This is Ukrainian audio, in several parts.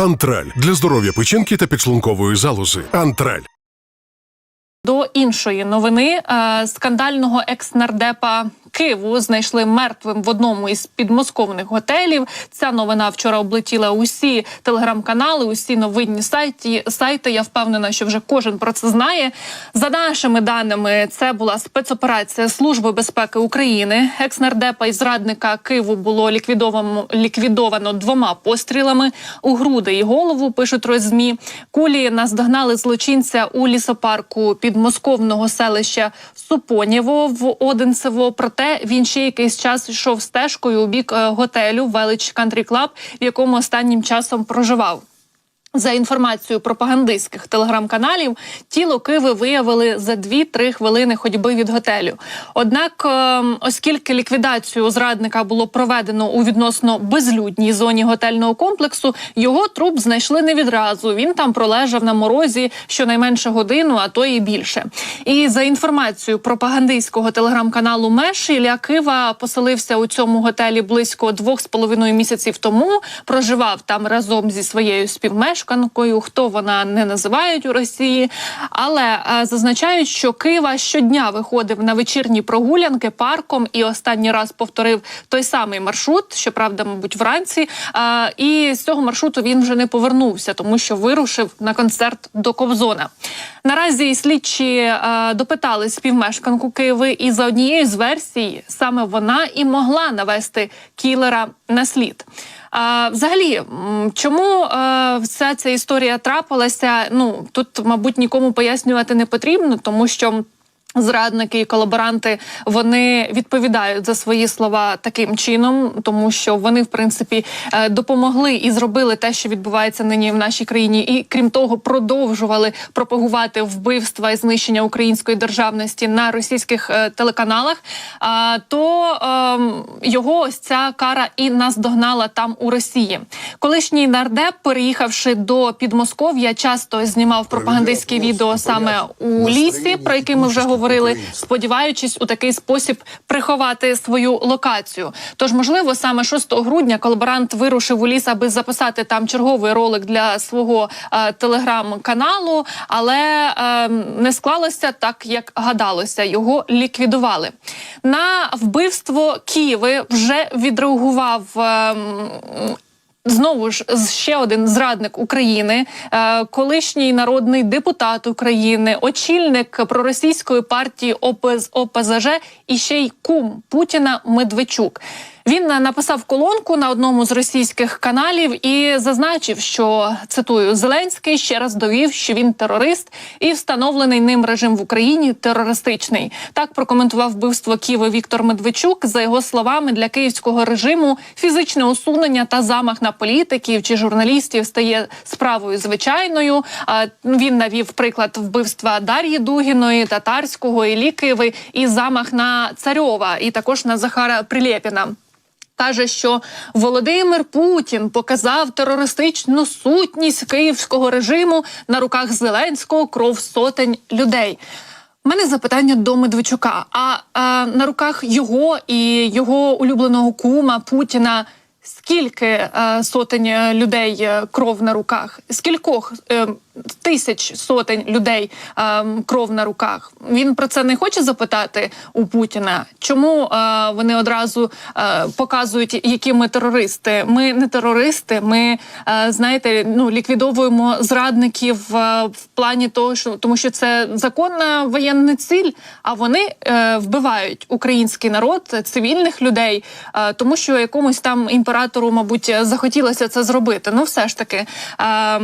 Антраль для здоров'я печінки та підшлункової залози. Антраль. До іншої новини е, скандального екс-нардепа Києву знайшли мертвим в одному із підмосковних готелів. Ця новина вчора облетіла усі телеграм-канали, усі новинні сайті. Сайти. Я впевнена, що вже кожен про це знає. За нашими даними, це була спецоперація Служби безпеки України. Екс-нардепа і зрадника Києву було ліквідовано ліквідовано двома пострілами у груди і голову. Пишуть розмі. Кулі наздогнали злочинця у лісопарку підмосковного селища Супонєво в Одинцево. Проте він ще якийсь час йшов стежкою у бік е, готелю Велич Кантрі Клаб, в якому останнім часом проживав. За інформацією пропагандистських телеграм-каналів, тіло Киви виявили за 2-3 хвилини ходьби від готелю. Однак, е, оскільки ліквідацію зрадника було проведено у відносно безлюдній зоні готельного комплексу, його труп знайшли не відразу. Він там пролежав на морозі щонайменше годину, а то і більше. І за інформацією пропагандистського телеграм-каналу Меш Ілля Кива поселився у цьому готелі близько двох з половиною місяців тому. Проживав там разом зі своєю співмешканкою. Хто вона не називають у Росії, але е, зазначають, що Кива щодня виходив на вечірні прогулянки парком і останній раз повторив той самий маршрут, щоправда, мабуть, вранці. Е, і з цього маршруту він вже не повернувся, тому що вирушив на концерт до Кобзона. Наразі слідчі е, допитали співмешканку Києви, і за однією з версій саме вона і могла навести кілера на слід. А, взагалі, чому а, вся ця історія трапилася? Ну тут, мабуть, нікому пояснювати не потрібно, тому що. Зрадники і колаборанти вони відповідають за свої слова таким чином, тому що вони, в принципі, е, допомогли і зробили те, що відбувається нині в нашій країні, і крім того, продовжували пропагувати вбивства і знищення української державності на російських е, телеканалах. А то ем, його ось ця кара і наздогнала там у Росії. Колишній нардеп, переїхавши до Підмосков'я, часто знімав пропагандистські відео саме у лісі, про які ми вже говорили говорили, сподіваючись у такий спосіб приховати свою локацію. Тож, можливо, саме 6 грудня колаборант вирушив у ліс, аби записати там черговий ролик для свого е, телеграм-каналу, але е, не склалося так, як гадалося. Його ліквідували. На вбивство Києви вже відреагував. Е, Знову ж ще один зрадник України, е, колишній народний депутат України, очільник проросійської партії ОПЗ ОПЗЖ і ще й кум Путіна Медведчук. Він написав колонку на одному з російських каналів і зазначив, що цитую Зеленський ще раз довів, що він терорист і встановлений ним режим в Україні терористичний. Так прокоментував вбивство Києва Віктор Медведчук. За його словами, для київського режиму фізичне усунення та замах на політиків чи журналістів стає справою звичайною. А він навів приклад вбивства Дар'ї Дугіної, татарського Іллі і замах на царьова, і також на Захара Прилєпіна. Каже, що Володимир Путін показав терористичну сутність київського режиму на руках Зеленського кров сотень людей. У мене запитання до Медведчука. А, а на руках його і його улюбленого кума Путіна скільки е, сотень е, людей е, кров на руках? Скількох е, тисяч сотень людей е, кров на руках? Він про це не хоче запитати у Путіна. Чому е, вони одразу е, показують, які ми терористи? Ми не терористи. Ми е, знаєте, ну ліквідовуємо зрадників е, в плані того, що тому, що це законна воєнна ціль. А вони е, вбивають український народ, цивільних людей, е, тому що якомусь там імператору, мабуть, захотілося це зробити. Ну, все ж таки. Е,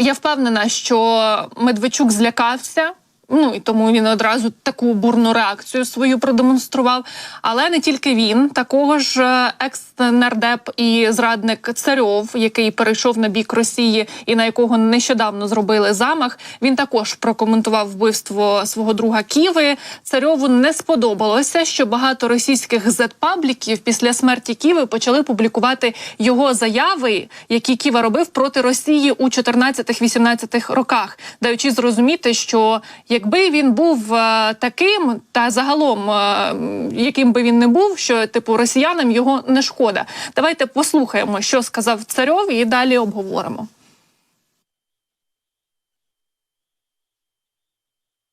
я впевнена, що Медведчук злякався. Ну і тому він одразу таку бурну реакцію свою продемонстрував. Але не тільки він, такого ж е, екс-нардеп і зрадник Царьов, який перейшов на бік Росії і на якого нещодавно зробили замах. Він також прокоментував вбивство свого друга Ківи. Царьову не сподобалося, що багато російських зет-пабліків після смерті Ківи почали публікувати його заяви, які Ківа робив проти Росії у 14-18 роках, даючи зрозуміти, що якби він був е, таким, та загалом, е, яким би він не був, що типу росіянам його не шкода. Давайте послухаємо, що сказав царьов, і далі обговоримо.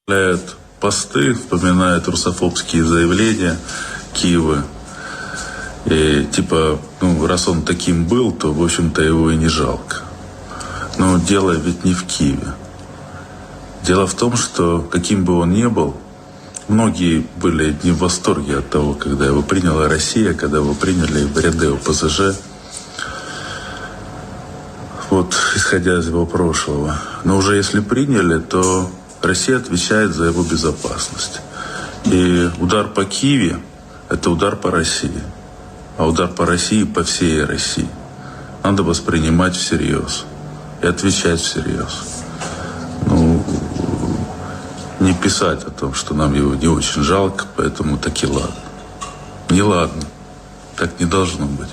вставляет посты, вспоминает русофобские заявления Киева. И типа, ну, раз он таким был, то, в общем-то, его и не жалко. Но дело ведь не в Киеве. Дело в том, что каким бы он ни был, многие были не в восторге от того, когда его приняла Россия, когда его приняли в ряды ОПЗЖ. Вот, исходя из его прошлого. Но уже если приняли, то Россия отвечает за его безопасность. И удар по Киеве – это удар по России. А удар по России – по всей России. Надо воспринимать всерьез и отвечать всерьез. Писать о том, что нам его не очень жалко, поэтому так и ладно. Не ладно. Так не должно быть.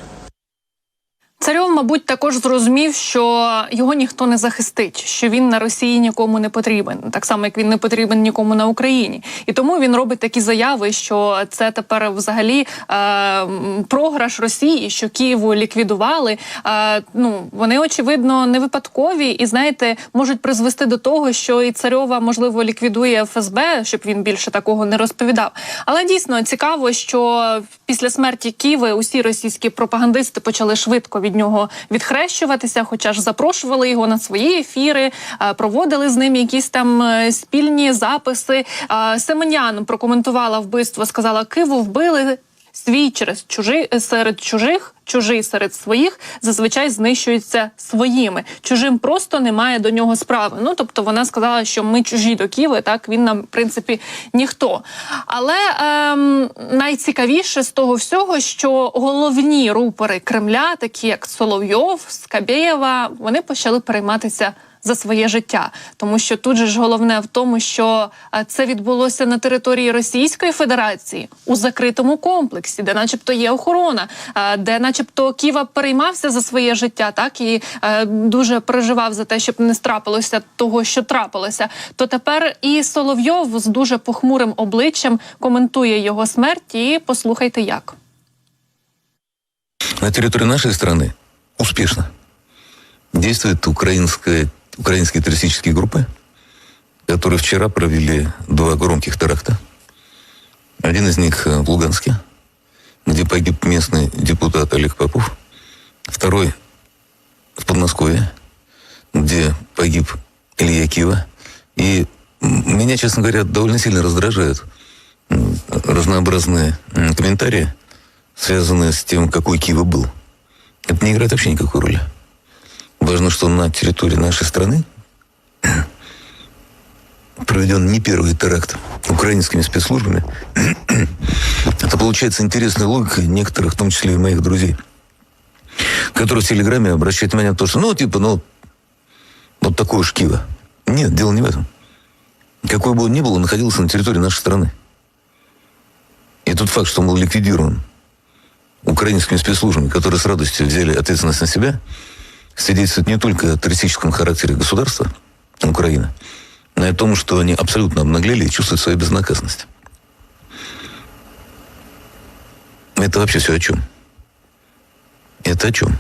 Царьов, мабуть, також зрозумів, що його ніхто не захистить, що він на Росії нікому не потрібен, так само як він не потрібен нікому на Україні. І тому він робить такі заяви, що це тепер взагалі е, програш Росії, що Києву ліквідували. Е, ну вони очевидно не випадкові, і знаєте, можуть призвести до того, що і царьова можливо ліквідує ФСБ, щоб він більше такого не розповідав. Але дійсно цікаво, що після смерті Києва усі російські пропагандисти почали швидко від нього відхрещуватися, хоча ж запрошували його на свої ефіри, е, проводили з ним якісь там е, спільні записи. Е, Семенян прокоментувала вбивство, сказала, Киву вбили. Свій через чужий серед чужих, чужий серед своїх зазвичай знищується своїми. Чужим просто немає до нього справи. Ну тобто вона сказала, що ми чужі до Києва, так він нам в принципі ніхто. Але ем, найцікавіше з того всього, що головні рупори Кремля, такі як Соловйов, Скабєєва, вони почали перейматися за своє життя, тому що тут же ж головне в тому, що е, це відбулося на території Російської Федерації у закритому комплексі, де, начебто, є охорона, е, де, начебто, Ківа переймався за своє життя, так і е, дуже переживав за те, щоб не страпилося того, що трапилося. То тепер і Соловйов з дуже похмурим обличчям коментує його смерть. І послухайте, як. На территории нашей страны успешно действуют украинская, украинские террористические группы, которые вчера провели два громких теракта. Один из них э, в Луганске, где погиб местный депутат Олег Попов. Второй в Подмосковье, где погиб Илья Кива. И меня, честно говоря, довольно сильно раздражают разнообразные комментарии, связанные с тем, какой Кива был. Это не играет вообще никакой роли. Важно, что на территории нашей страны проведен не первый теракт украинскими спецслужбами. Это получается интересная логика некоторых, в том числе и моих друзей, которые в Телеграме обращают внимание на то, что, ну, типа, ну, вот такой уж. Нет, дело не в этом. Какой бы он ни был, он находился на территории нашей страны. И тот факт, что он был ликвидирован украинскими спецслужбами, которые с радостью взяли ответственность на себя, свидетельствует не только о террористическом характере государства Украины, но и о том, что они абсолютно обнаглели и чувствуют свою безнаказанность. Это вообще все о чем? Это о чем?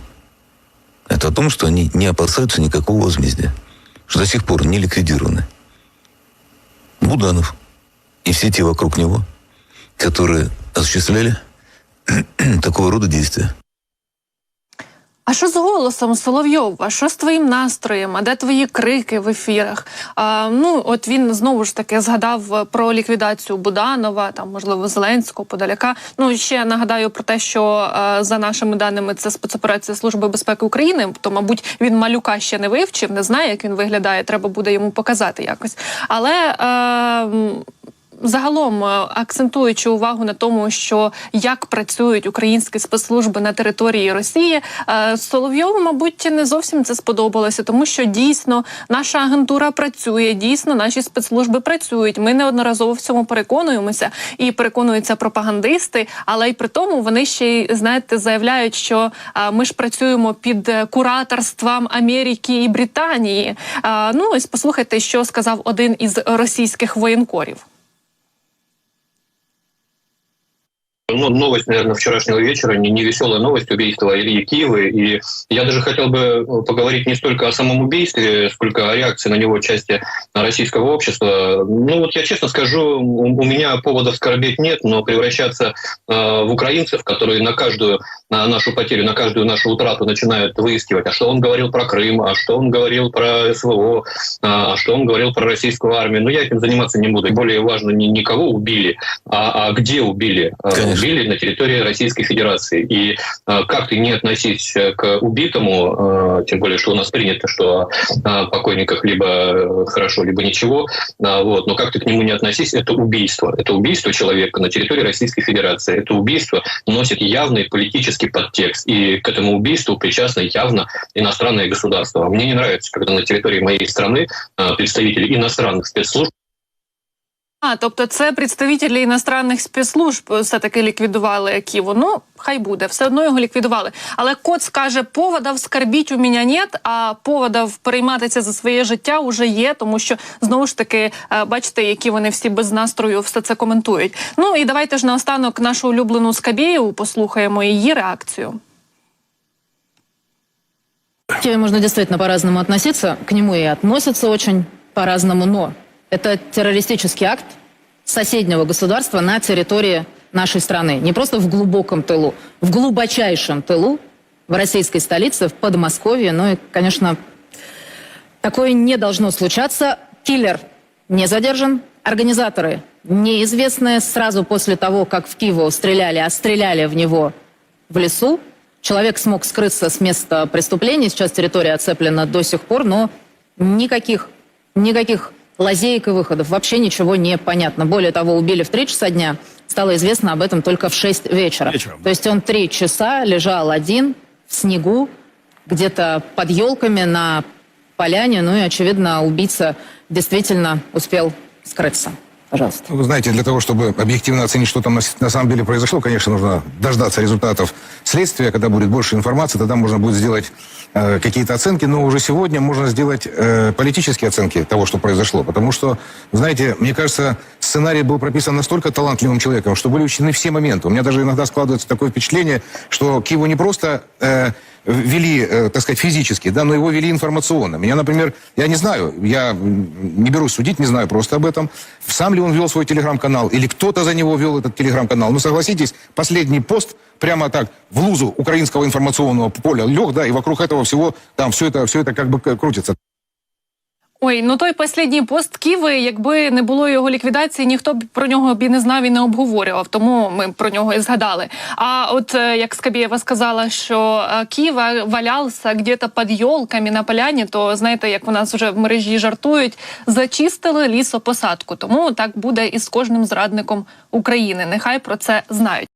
Это о том, что они не опасаются никакого возмездия, что до сих пор не ликвидированы Буданов и все те вокруг него, которые осуществляли такого рода действия. А що з голосом Соловйов? А що з твоїм настроєм? А де твої крики в ефірах? А, ну от він знову ж таки згадав про ліквідацію Буданова, там можливо Зеленського, Подаляка. Ну ще нагадаю про те, що е, за нашими даними це спецоперація Служби безпеки України. То, мабуть, він малюка ще не вивчив, не знає, як він виглядає. Треба буде йому показати якось. Але е, загалом е, акцентуючи увагу на тому, що як працюють українські спецслужби на території Росії, е, Соловйову, мабуть, не зовсім це сподобалося, тому що дійсно наша агентура працює, дійсно наші спецслужби працюють. Ми неодноразово в цьому переконуємося і переконуються пропагандисти, але й при тому вони ще й знаєте заявляють, що е, ми ж працюємо під кураторством Америки і Британії. Ну ось послухайте, що сказав один із російських воєнкорів. Ну, новость, наверное, вчерашнего вечера, не, не веселая новость убийства Ильи Киевы. И я даже хотел бы поговорить не столько о самом убийстве, сколько о реакции на него части российского общества. Ну вот я честно скажу, у, меня поводов скорбеть нет, но превращаться э, в украинцев, которые на каждую на нашу потерю, на каждую нашу утрату начинают выискивать, а что он говорил про Крым, а что он говорил про СВО, а что он говорил про российскую армию. Но я этим заниматься не буду. Более важно не, не кого убили, а, а где убили. А, Конечно. Убили на территории Российской Федерации. И а, как ты не относись к убитому, а, тем более, что у нас принято, что о покойниках либо э, хорошо, либо ничего, вот, но как ты к нему не относись, это убийство. Это убийство человека на территории Российской Федерации. Это убийство носит явный политический подтекст. И к этому убийству причастно явно иностранное государство. А Мне не нравится, когда на территории моей страны представители иностранных спецслужб А, тобто це представителі іностранних спецслужб все таки ліквідували Ківу. Ну, хай буде, все одно його ліквідували. Але Коц каже, поводів скарбіть у мене нет, а поводів перейматися за своє життя уже є, тому що знову ж таки, е, бачите, які вони всі без настрою все це коментують. Ну і давайте ж наостанок нашу улюблену Скабєєву послухаємо її реакцію. К Киеву можно действительно по-разному относиться, к нему и относятся очень по-разному, но это террористический акт соседнего государства на территории нашей страны. Не просто в глубоком тылу, в глубочайшем тылу, в российской столице, в Подмосковье. Ну и, конечно, такое не должно случаться. Киллер не задержан. Организаторы неизвестные. Сразу после того, как в Киеву стреляли, а стреляли в него в лесу. Человек смог скрыться с места преступления. Сейчас территория оцеплена до сих пор, но никаких, никаких лазеек и выходов. Вообще ничего не понятно. Более того, убили в 3 часа дня. Стало известно об этом только в 6 вечера. Вечером. То есть он 3 часа лежал один в снегу, где-то под елками на поляне. Ну и, очевидно, убийца действительно успел скрыться. Пожалуйста. Ну, Вы знаете, для того, чтобы объективно оценить, что там на, на самом деле произошло, конечно, нужно дождаться результатов следствия. Когда будет больше информации, тогда можно будет сделать э, какие-то оценки. Но уже сегодня можно сделать э, политические оценки того, что произошло. Потому что, знаете, мне кажется, сценарий был прописан настолько талантливым человеком, что были учтены все моменты. У меня даже иногда складывается такое впечатление, что Киеву не просто... э, вели, э, так сказать, физически, да, но его вели информационно. Меня, например, я не знаю, я м, не берусь судить, не знаю просто об этом, сам ли он вел свой телеграм-канал, или кто-то за него вел этот телеграм-канал. Но согласитесь, последний пост прямо так в лузу украинского информационного поля лег, да, и вокруг этого всего там все это, все это как бы к- крутится. Ой, ну той послідній пост Ківи, якби не було його ліквідації, ніхто б про нього б і не знав і не обговорював. Тому ми про нього і згадали. А от е, як Скабєєва сказала, що е, Ківа валявся где-то під йолками на поляні, то знаєте, як в нас вже в мережі жартують, зачистили лісопосадку. Тому так буде і з кожним зрадником України. Нехай про це знають.